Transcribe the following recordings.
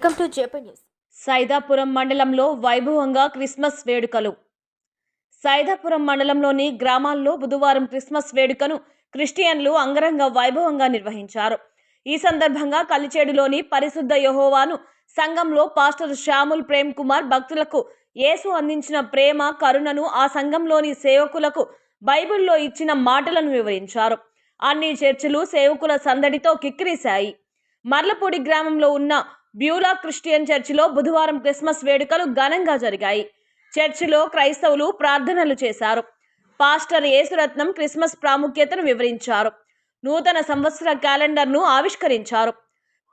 Welcome to JP news Saidapuram మండలంలో వైభవంగా Christmas వేడుకలు. సైదాపురం మండలంలోని గ్రామాల్లో బుధవారం క్రిస్మస్ వేడుకను క్రిస్టియన్లు అంగరంగ వైభవంగా నిర్వహించారు. ఈ సందర్భంగా కలిచేడులోని పరిశుద్ధ యహోవాను సంఘంలో పాస్టర్ శ్యాముల్ ప్రేమ్ కుమార్ భక్తులకు యేసు అందించిన ప్రేమ కరుణను ఆ సంఘంలోని సేవకులకు బైబిల్లో ఇచ్చిన మాటలను వివరించారు. అన్ని చర్చిలు సేవకుల సందడితో కిక్కిరిశాయి. మర్లపూడి గ్రామంలో ఉన్న బ్యూలా క్రిస్టియన్ చర్చిలో బుధవారం క్రిస్మస్ వేడుకలు ఘనంగా జరిగాయి. చర్చిలో క్రైస్తవులు ప్రార్థనలు చేశారు. పాస్టర్ యేసురత్నం క్రిస్మస్ ప్రాముఖ్యతను వివరించారు. నూతన సంవత్సర క్యాలెండర్ను ఆవిష్కరించారు.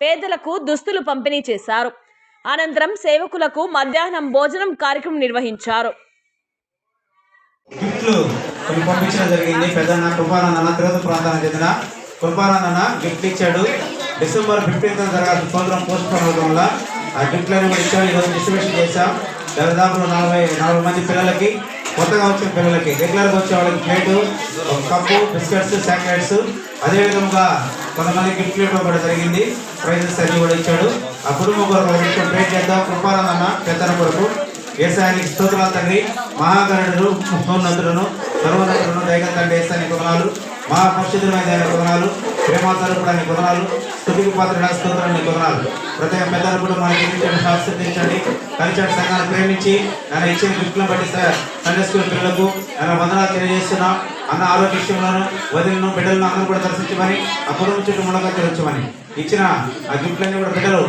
పేదలకు దుస్తులు పంపిణీ చేశారు. అనంతరం సేవకులకు మధ్యాహ్నం భోజనం కార్యక్రమం నిర్వహించారు. గిఫ్ట్లు కొన్ని పంపించడం జరిగింది. పెద్దన్న కృపానందన తిరుపతి ప్రాంతానికి చెందిన కృపానందన గిఫ్ట్ ఇచ్చాడు. డిసెంబర్ ఫిఫ్టీన్త్ జరగాల్సిన ప్రోగ్రామ్ పోస్ట్ పోన్ అవడం వల్ల ఆ డిక్లైన్ కూడా ఇచ్చాం ఈరోజు డిస్ట్రిబ్యూషన్ చేశాం. దాదాపు నలభై నలభై మంది పిల్లలకి కొత్తగా వచ్చిన పిల్లలకి రెగ్యులర్గా వచ్చే వాళ్ళకి ప్లేటు కప్పు బిస్కెట్స్ చాక్లెట్స్. అదేవిధంగా కొంతమంది గిఫ్ట్ ఇవ్వడం కూడా జరిగింది. ప్రైజెస్ అన్ని కూడా ఇచ్చాడు. ఆ కుటుంబం కొరకు ఒక ప్రేట్ చేద్దాం. కృపానందన పెద్దన కొరకు. వ్యవసాయానికి స్తోత్రాలు తండ్రి. మహాగణుడు మహోన్నతులను సర్వోన్నతులను దైగ తండ్రి ఏసాని కుదనాలు మహాపరిశుద్ధమైన కుదనాలు ప్రేమాతరపుడాన్ని కుదనాలు స్థుతికి పాత్ర స్తోత్రాన్ని కుదనాలు. ప్రతి పెద్దలు కూడా మనకి ఇచ్చిన ఆశీర్వదించండి కలిచండి సంఘాన్ని ప్రేమించి నన్ను ఇచ్చిన గిఫ్ట్లను బట్టి సండే స్కూల్ పిల్లలకు నన్ను వందనాలు తెలియజేస్తున్నా. అన్న ఆరోగ్య విషయంలోను వదిలిను బిడ్డలను అందరూ కూడా దర్శించమని ఆ కుటుంబం చుట్టూ మునగా తెరచమని ఇచ్చిన ఆ గిఫ్ట్లన్నీ కూడా బిడ్డలు